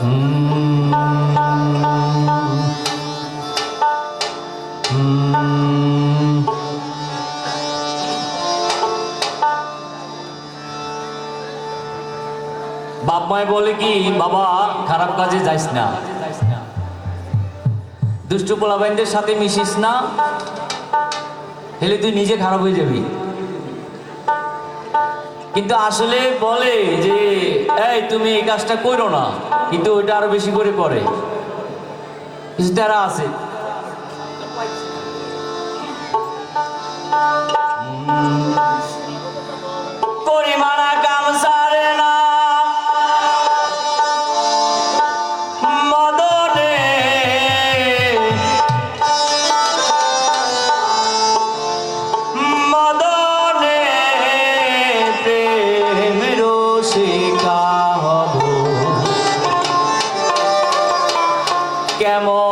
বাপ মায় বলে কি, বাবা, খারাপ কাজে যাইস না। দুষ্টু পোলাবাইনদের সাথে মিশিস না, হেলে তুই নিজে খারাপ হয়ে যাবি। কিন্তু আসলে বলে যে, এই, তুমি এই কাজটা করো না। কিন্তু ওইটা আরও বেশি করে করে। কিছু তারা আছে হব। কেমনে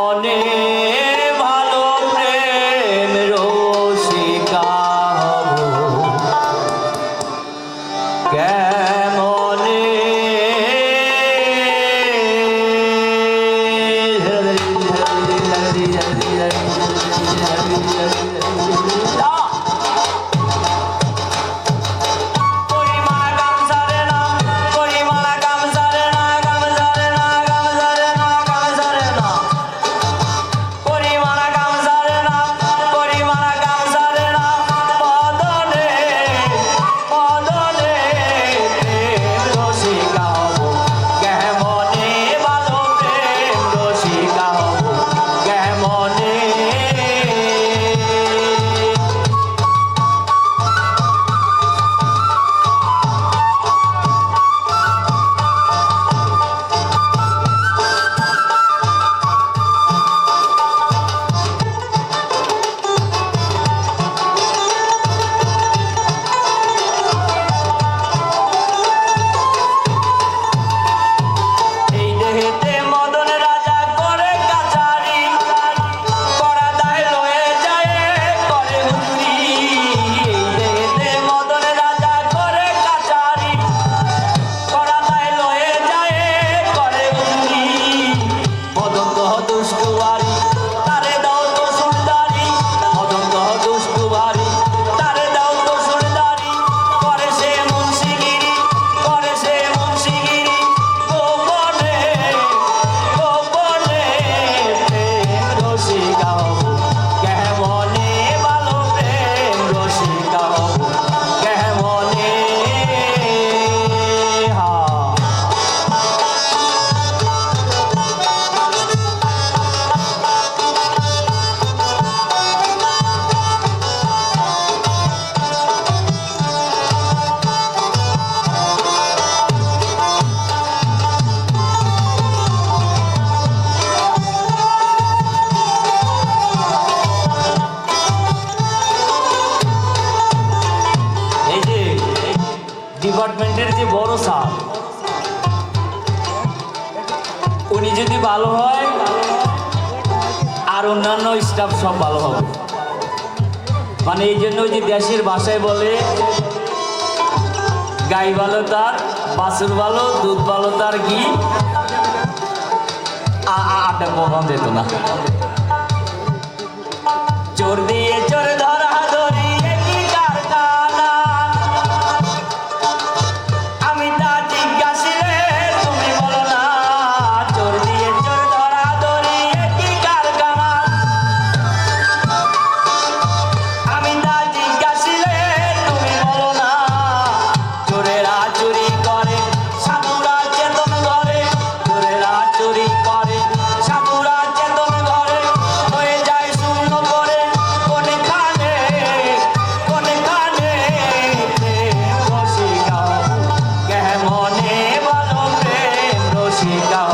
উনি যদি ভালো হয়, আর অন্যান্য স্টাফ সব ভালো হবে। মানে এই জন্য যে দেশের ভাষায় বলে, গাই ভালো তার বাসুর ভালো, দুধ ভালো তার ঘি আটা মোহন দিত না। চোর দিয়ে Chicago.